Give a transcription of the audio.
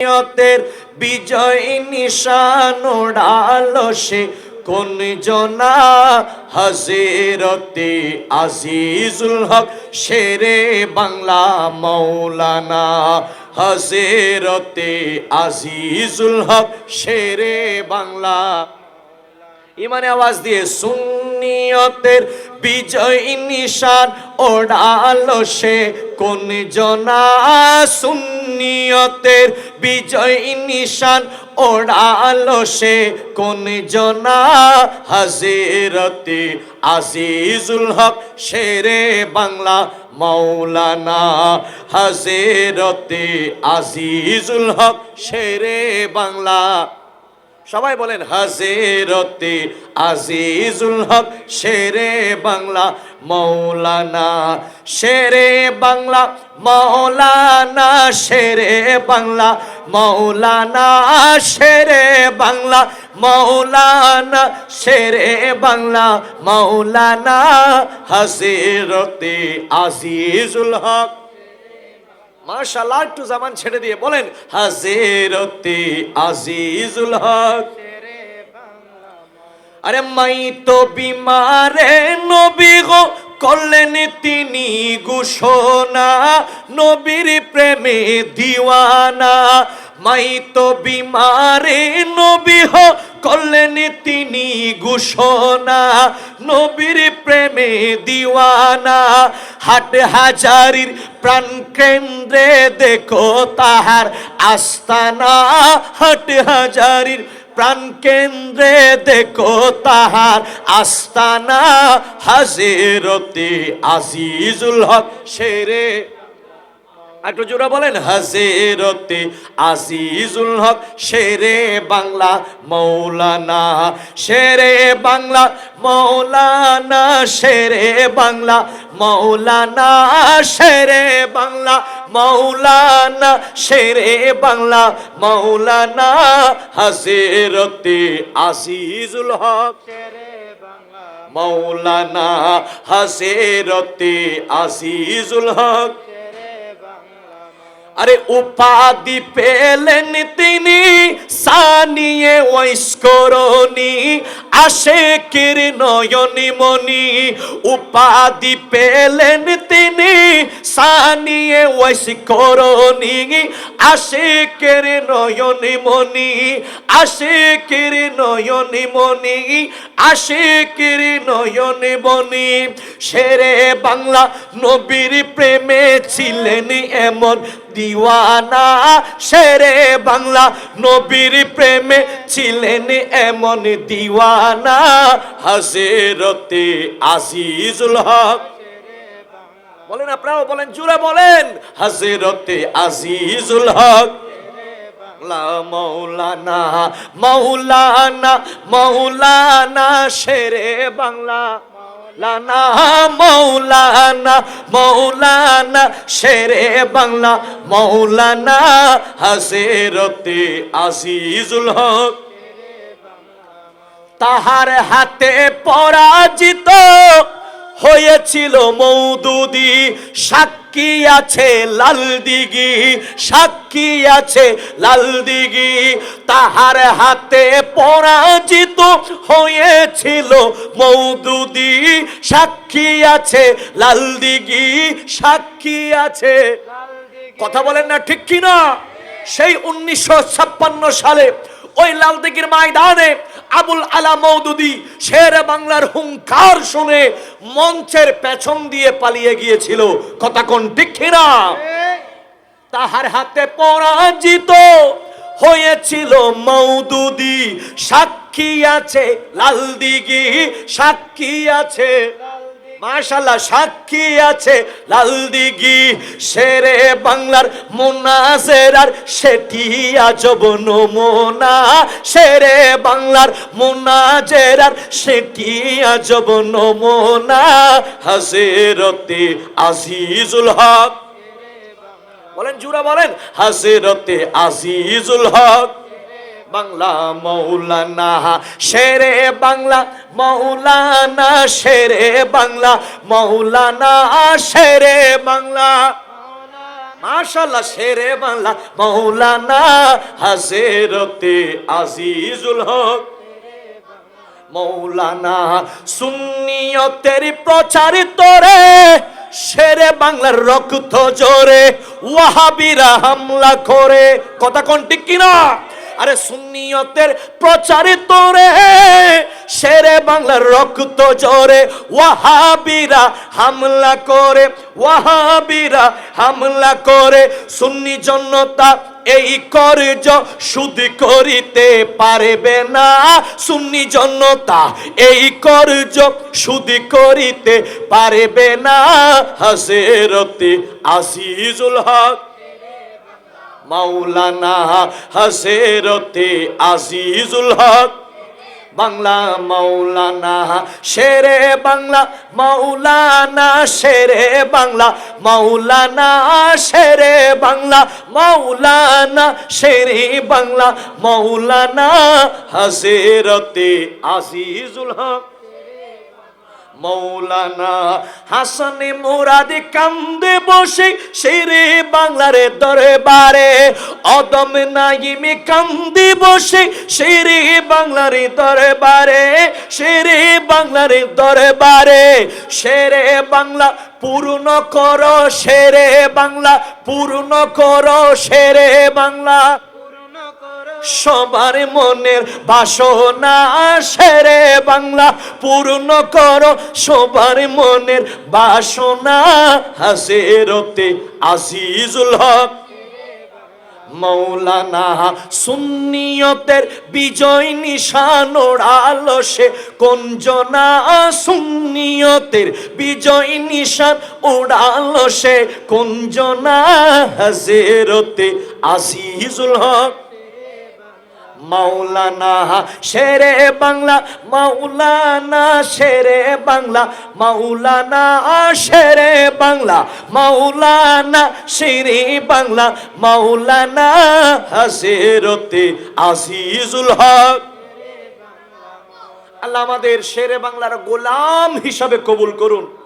নিয়তের বিজয় নিশান ওড়ালো সে কোন জনা? হাজিরতে আজিজুল হক, শেরে বাংলা মৌলানা। হাজিরতে আজিজুল হক, শেরে বাংলা। ইমানে আওয়াজ দিয়ে, সুন্নিয়তের বিজয় নিশান ওড়ালো সে কোন জনা? সুন্নিয়তের বিজয় নিশান ওড়ালো সে কোন জনা হাজিরতে আজিজুল হক শেরে বাংলা মৌলানা হাজিরতে আজিজুল হক শেরে বাংলা সবাই বলেন, হাজেরতে আজিজুল হক, শেরে বাংলা মৌলানা, শেরে বাংলা মৌলানা, শেরে বাংলা মৌলানা, শেরে বাংলা মৌলানা, শেরে বাংলা মৌলানা, হাজেরতে আজিজুল হক। মাশাআল্লাহ একটু জামান ছেড়ে দিয়ে বলেন, হাজিরতে আজিজুল হক। আরে মাই তো বিমারে নবী গো করলেন তিনি ঘোষণা, নবীর প্রেমে দিওয়ানা। মাই তো বিমারে নবী হো করলেন তিনি ঘোষণা, নবীর প্রেমে দিওয়ানা। হাট হাজারির প্রাণ কেন্দ্রে দেখো তাহার আস্তানা। হাট হাজারির প্রাণ কেন্দ্রে দেখো তাহার আস্তানা। হাজিরতে আজিজুল হক শেরে একটু জোরা বলেন, হাজিরতে আজিজুল হক, শেরে বাংলা মৌলানা, শেরে বাংলা মৌলানা, শেরে বাংলা মৌলানা, শেরে বাংলা মৌলানা, শেরে বাংলা মৌলানা, হাজিরতে আজিজুল হক মৌলানা, হাজিরতে আজিজুল হক। আরে উপাধি পেলেন তিনি সানিয়ে ওয়াইস্করণী আশেকের নয়নি মনি উপাধি পেলেন তিনি, সানিয়ে ওয়াইস্করণী আশেকের নয়নি মনি আশেকের নয়নি মনি আশেকের নয়নি মনি শেরে বাংলা নবীর প্রেমে ছিলেন এমন দিওয়ানা। শেরে বাংলা নবীর প্রেমে ছিলেন এমন দিওয়ানা হাজেরতে আজিজুল হক। বলেন আপনারাও বলেন, জুড়ে বলেন হাজেরতে আজিজুল হক। মৌলানা মৌলানা মৌলানা শেরে বাংলা। লানা মৌলানা মৌলানা শেরে বাংলা মৌলানা হাসেরতে আজিজুল হক। তাহার হাতে পরাজিত হয়েছিল মৌদুদি, সাক্ষী আছে লাল দিঘি সাক্ষী আছে লাল দিঘি তাহার হাতে পরাজিত হয়েছিল মৌদুদি, সাক্ষী আছে লাল দিঘি সাক্ষী আছে। কথা বলেন না ঠিক কি না সেই উনিশশো ছাপ্পান্ন সালে ওই লালদিঘির ময়দানে আবুল আলা মৌদুদি শের বাংলার হুঙ্কার শুনে মঞ্চের পেছন দিয়ে পালিয়ে গিয়েছিল। কথা কোন ঠিক তাহার হাতে পরাজিত হয়েছিল মৌদুদি সাক্ষী আছে লাল দিঘি, সাক্ষী আছে মাশাল্লাহ সাক্ষী আছে লাল দিঘি, শেরে বাংলার মোনাজেরার সেটি আজব নমুনা। শেরে বাংলার মোনাজেরার সেটি আজব নমুনা। হাজেরতে আজিজুল হক। বলেন জুরা বলেন, হাজেরতে আজিজুল হক। বাংলা মৌলানা, শেরে বাংলা মৌলানা, শেরে বাংলা মৌলানা, শেরে বাংলা। মাশাল্লাহ শেরে বাংলা মৌলানা হাজেরতে আজিজুল হক। মৌলানা সুন্নিয়তের প্রচারিত রে শেরে বাংলার রক্ত জোরে, ওয়াহাবিরা হামলা করে। কথা কোন ঠিক কিনা? আরে সুন্নিয়তের প্রচারিত রে, শেরে বাংলার রক্ত জোরে ওয়াহাবিরা হামলা করে, ওয়াহাবিরা হামলা করে, সুন্নি জনতা এই কর্য শুধু করিতে পারবে না। সুন্নি জনতা এই কর্য শুধু করিতে পারবে না। হাসেরতে আজিজুল হক। মাওলানা হাসেরতে আজিজুল হক। বাংলা মাওলানা, শেরে বাংলা। মাওলানা, শেরে বাংলা। মাওলানা, শেরে বাংলা। মাওলানা, শেরে বাংলা। মাওলানা হাসেরতে আজিজুল হক। মৌলানা হাসানে মোরাদে কান্দে বসে শেরে বাংলারে দরবারে। অদম নাইমে কান্দে বসে শেরে বাংলারে দরবারে। শেরে বাংলারে দরবারে। শেরে বাংলা পূর্ণ করো, শেরে বাংলা পূর্ণ করো, শেরে বাংলা। সবার মনের বাসনা সেরে বাংলা পূর্ণ করো। সবার মনের বাসনা হাসেরতে আজিজুল হক। মৌলানা সুন্নিয়তের বিজয় নিশান ওড়ালো সে কঞ্জনা সুন্নিয়তের বিজয় নিশান ওড়ালো সে কঞ্জনা হাজেরতে আজিজুল হক। মাওলানা, শেরে বাংলা, মাওলানা, শেরে বাংলা, মাওলানা, শেরে বাংলা, মাওলানা, শেরে বাংলা, মাওলানা হাসেরতে আজিজুল হক। আল্লাহ আমাদের শেরে বাংলার গোলাম হিসাবে কবুল করুন।